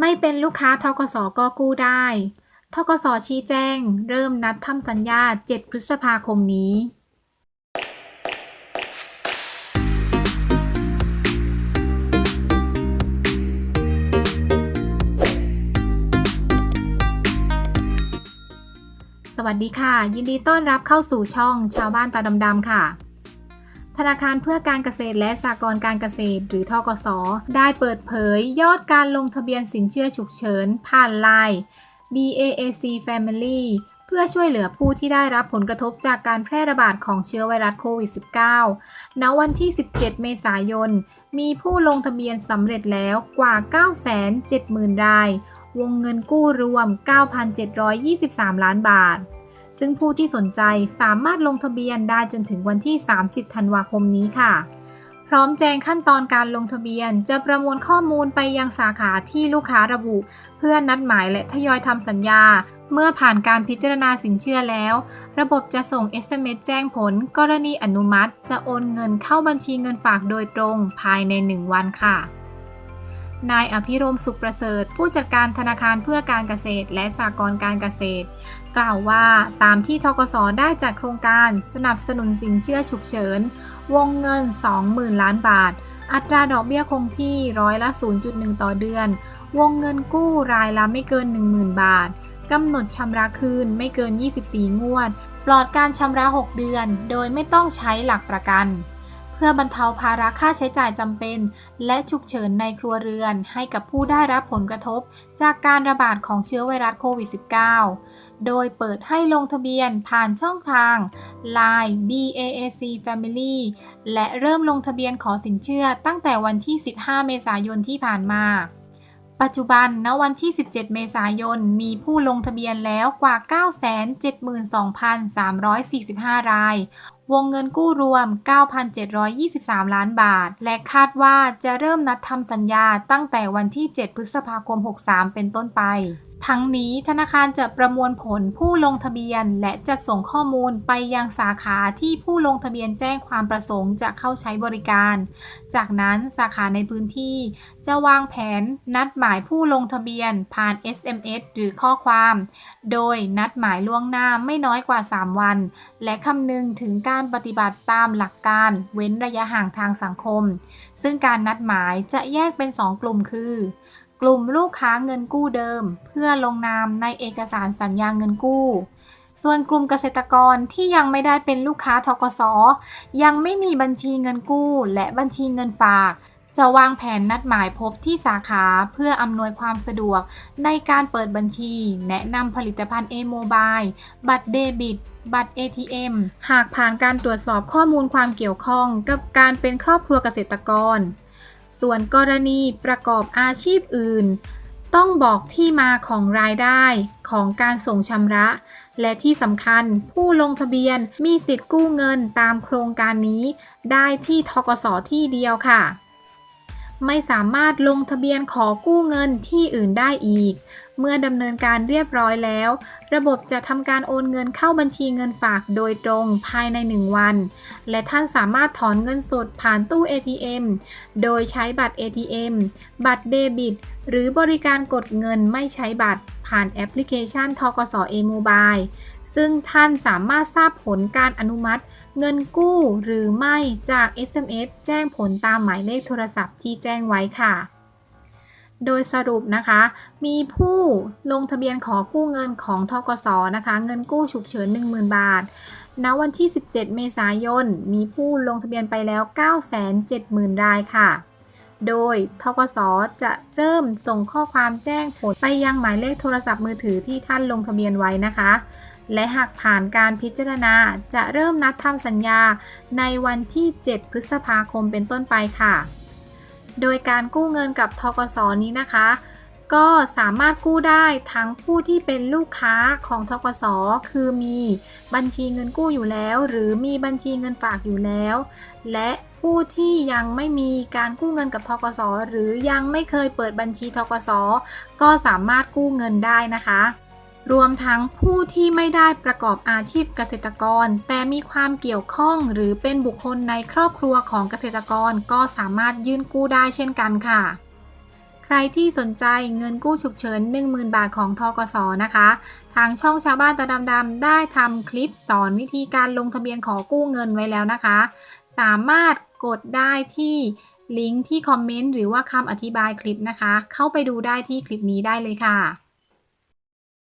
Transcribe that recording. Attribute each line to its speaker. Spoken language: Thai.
Speaker 1: ไม่เป็นลูกค้าทกสก็กู้ได้ทกสชี้แจงเริ่มนัดทำสัญญา 7 พฤษภาคมนี้สวัสดีค่ะ ยินดีต้อนรับเข้าสู่ช่องชาวบ้านตาดำๆค่ะ ธนาคารเพื่อการเกษตรและสหกรณ์การเกษตร หรือทกส ได้เปิดเผยยอดการลงทะเบียนสินเชื่อฉุกเฉิน ผ่านไลน์ BAAC Family เพื่อช่วยเหลือผู้ที่ได้รับผลกระทบจากการแพร่ระบาดของเชื้อไวรัสโควิด -19 ณ วันที่ 17 เมษายน มีผู้ลงทะเบียนสำเร็จแล้วกว่า 970,000 ราย วงเงินกู้รวม 9,723 ล้านบาท ซึ่งผู้ที่สนใจสามารถลงทะเบียนได้จนถึงวันที่ 30 ธันวาคมนี้ค่ะ พร้อมแจ้งขั้นตอนการลงทะเบียน จะประมวลข้อมูลไปยังสาขาที่ลูกค้าระบุ เพื่อนัดหมายและทยอยทำสัญญา เมื่อผ่านการพิจารณาสินเชื่อแล้ว ระบบจะส่ง SMS แจ้งผล กรณีอนุมัติ จะโอนเงินเข้าบัญชีเงินฝากโดยตรงภายใน 1 วันค่ะ นายอภิรมสุขประเสริฐ ผู้จัดการธนาคารเพื่อการเกษตร และสหกรณ์การเกษตร กล่าวว่าตามที่ทกสได้จัดโครงการสนับสนุนสินเชื่อฉุกเฉิน วงเงิน 20,000 ล้านบาท อัตราดอกเบี้ยคงที่ร้อยละ 0.1 ต่อเดือน วงเงินกู้รายละไม่เกิน 10,000 บาทกำหนดชำระคืนไม่เกิน 24 งวด ปลอดการชำระ 6 เดือน โดยไม่ต้องใช้หลักประกัน พื่อบรรเทาภาระค่าใช้จ่ายจำเป็น และฉุกเฉินในครัวเรือน ให้กับผู้ได้รับผลกระทบ จากการระบาดของเชื้อไวรัสโควิด -19 โดยเปิดให้ลงทะเบียนผ่านช่องทาง Line BAAC Family และเริ่มลงทะเบียนขอสินเชื่อตั้งแต่วันที่ 15 เมษายนที่ผ่านมา ปัจจุบันณวันที่ 17 เมษายน มีผู้ลงทะเบียนแล้วกว่า 972,345 ราย วงเงินกู้รวม 9,723 ล้านบาท และคาดว่าจะเริ่มนัดทำสัญญาตั้งแต่วันที่ 7 พฤษภาคม 63 เป็นต้นไป ทั้งนี้ธนาคารจะประมวลผลผู้ลงทะเบียน และจัดส่งข้อมูลไปยังสาขาที่ผู้ลงทะเบียนแจ้งความประสงค์จะเข้าใช้บริการ จากนั้นสาขาในพื้นที่ จะวางแผนนัดหมายผู้ลงทะเบียนผ่าน SMS หรือข้อความ โดยนัดหมายล่วงหน้าไม่น้อยกว่า 3 วัน และคำนึงถึงการปฏิบัติตามหลักการ เว้นระยะห่างทางสังคม ซึ่งการนัดหมายจะแยกเป็น 2 กลุ่มคือ กลุ่มลูกค้าเงินกู้เดิม เพื่อลงนามในเอกสารสัญญาเงินกู้ ส่วนกลุ่มเกษตรกรที่ยังไม่ได้เป็นลูกค้าทกส ยังไม่มีบัญชีเงินกู้และบัญชีเงินฝาก จะวางแผนนัดหมายพบที่สาขาเพื่ออำนวยความสะดวกในการเปิดบัญชี แนะนำผลิตภัณฑ์ A-Mobile บัตรเดบิตบัตร ATM หากผ่านการตรวจสอบข้อมูลความเกี่ยวข้องกับการเป็นครอบครัวเกษตรกร ส่วนกรณีประกอบอาชีพอื่น ต้องบอกที่มาของรายได้ของการส่งชำระ และที่สำคัญผู้ลงทะเบียนมีสิทธิ์กู้เงินตามโครงการนี้ ได้ที่ทกสที่เดียวค่ะ ไม่สามารถลงทะเบียนขอกู้เงินที่อื่นได้อีก เมื่อดำเนินการเรียบร้อยแล้ว ระบบจะทำการโอนเงินเข้าบัญชีเงินฝากโดยตรงภายใน 1 วัน และท่านสามารถถอนเงินสดผ่านตู้ ATM โดยใช้บัตร ATM บัตรเดบิต หรือบริการกดเงินไม่ใช้บัตร ผ่านแอปพลิเคชันทกส A-Mobile ซึ่งท่านสามารถทราบผลการอนุมัติ เงินกู้หรือไม่จาก SMS แจ้งผลตามหมายเลขโทรศัพท์ที่แจ้งไว้ค่ะ โดยสรุปนะคะ มีผู้ลงทะเบียนขอกู้เงินของทกสนะคะ เงินกู้ฉุกเฉิน 10,000 บาท ณ วันที่ 17 เมษายน มีผู้ลงทะเบียนไปแล้ว 970,000 รายค่ะ โดยทกสจะเริ่มส่งข้อความแจ้งผลไปยังหมายเลขโทรศัพท์มือถือที่ท่านลงทะเบียนไว้นะคะ และหากผ่านการพิจารณาจะเริ่มนัดทำสัญญาในวันที่ 7 พฤษภาคมเป็นต้นไปค่ะ โดยการกู้เงินกับทกสนี้นะคะ ก็สามารถกู้ได้ทั้งผู้ที่เป็นลูกค้าของทกสคือมีบัญชีเงินกู้อยู่แล้ว หรือมีบัญชีเงินฝากอยู่แล้ว และผู้ที่ยังไม่มีการกู้เงินกับทกสหรือยังไม่เคยเปิดบัญชีทกสก็สามารถกู้เงินได้นะคะ รวมทั้งผู้ที่ไม่ได้ประกอบอาชีพเกษตรกร แต่มีความเกี่ยวข้องหรือเป็นบุคคลในครอบครัวของเกษตรกรก็สามารถยื่นกู้ได้เช่นกันค่ะ ใครที่สนใจเงินกู้ฉุกเฉิน 10,000 บาทของทกสนะคะ ทางช่องชาวบ้านตาดำๆได้ทำคลิปสอนวิธีการลงทะเบียนขอกู้เงินไว้แล้วนะคะ สามารถกดได้ที่ลิงก์ที่คอมเมนต์หรือว่าคำอธิบายคลิปนะคะ เข้าไปดูได้ที่คลิปนี้ได้เลยค่ะ